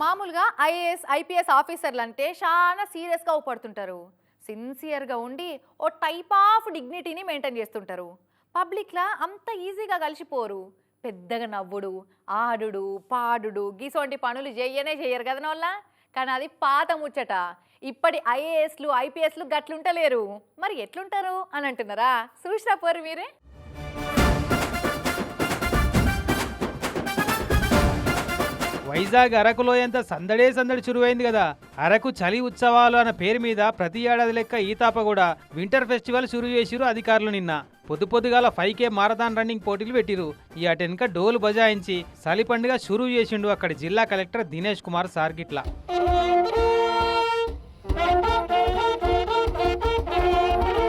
మామూలుగా IAS IPS ఆఫీసర్లు అంటే చాలా సీరియస్గా ఊపడుతుంటారు. సిన్సియర్గా ఉండి ఓ టైప్ ఆఫ్ డిగ్నిటీని మెయింటైన్ చేస్తుంటారు. పబ్లిక్లా అంత ఈజీగా కలిసిపోరు. పెద్దగా నవ్వుడు ఆడుడు పాడుడు గీసోంటి పనులు చేయనే చేయరు కదా వాళ్ళ కానీ అది పాత ముచ్చట. ఇప్పటి ఐఏఎస్లు ఐపీఎస్లు గట్లుంటలేరు. మరి ఎట్లుంటారు? అని అంటున్నారా? చూసినా పోరు మీరే? వైజాగ్ అరకులో ఎంత సందడే సందడి చురువైంది కదా. అరకు చలి ఉత్సవాలు అన్న పేరు మీద ప్రతి ఏడాది లెక్క ఈతాప కూడా వింటర్ ఫెస్టివల్ షురు చేసిరు అధికారులు నిన్న. పొద్దు పొద్దుగాల ఫైవ్ కే మారథాన్ రన్నింగ్ పోటీలు పెట్టిరు. ఈ అటెన్క డోలు బజాయించి చలి పండుగ చురువు చేసిండు అక్కడ జిల్లా collector Dinesh Kumar సార్గిట్ల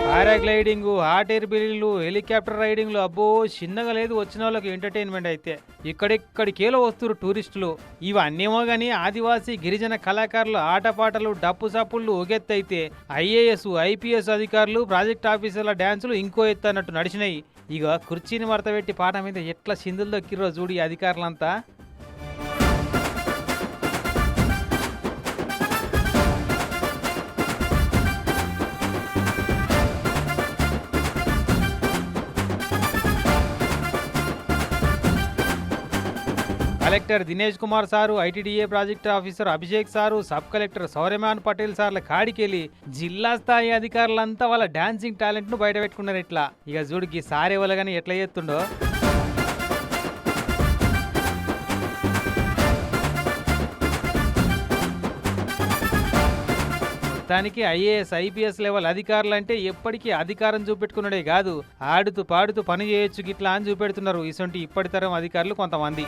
paragliding hot air balloon helicopter రైడింగ్లు అబ్బో చిన్నగా లేదు వచ్చిన వాళ్ళకి ఎంటర్టైన్మెంట్ అయితే. ఇక్కడిక్కడికేలో వస్తురు టూరిస్టులు. ఇవన్నేమో గానీ ఆదివాసీ గిరిజన కళాకారులు ఆటపాటలు డప్పు సప్పుళ్ళు ఒగెత్తైతే ఐఏఎస్ ఐపీఎస్ అధికారులు ప్రాజెక్ట్ ఆఫీసర్ల డ్యాన్సులు ఇంకో ఎత్తు అన్నట్టు నడిచినాయి. ఇక కుర్చీని మడతపెట్టి పాట మీద ఎట్లా సిందులు దొక్కిరో చూడు అధికారులంతా. Collector Dinesh Kumar sir ITDA project officer Abhishek sir sub collector Sauryaman Patel సార్ల కాడికెళ్ళి జిల్లా స్థాయి అధికారులంతా వాళ్ళ డాన్సింగ్ టాలెంట్ను బయటపెట్టుకున్నారు ఇట్లా. ఇక జుడికి సారే వాళ్ళగాని ఎట్లా చేస్తుండో. మొత్తానికి ఐఏఎస్ ఐపీఎస్ లెవెల్ అధికారులు అంటే ఎప్పటికీ అధికారం చూపెట్టుకున్నడే కాదు. ఆడుతూ పాడుతూ పని చేయొచ్చు గిట్లా అని చూపెడుతున్నారు. ఇసొంటి ఇప్పటి తరం అధికారులు కొంతమంది.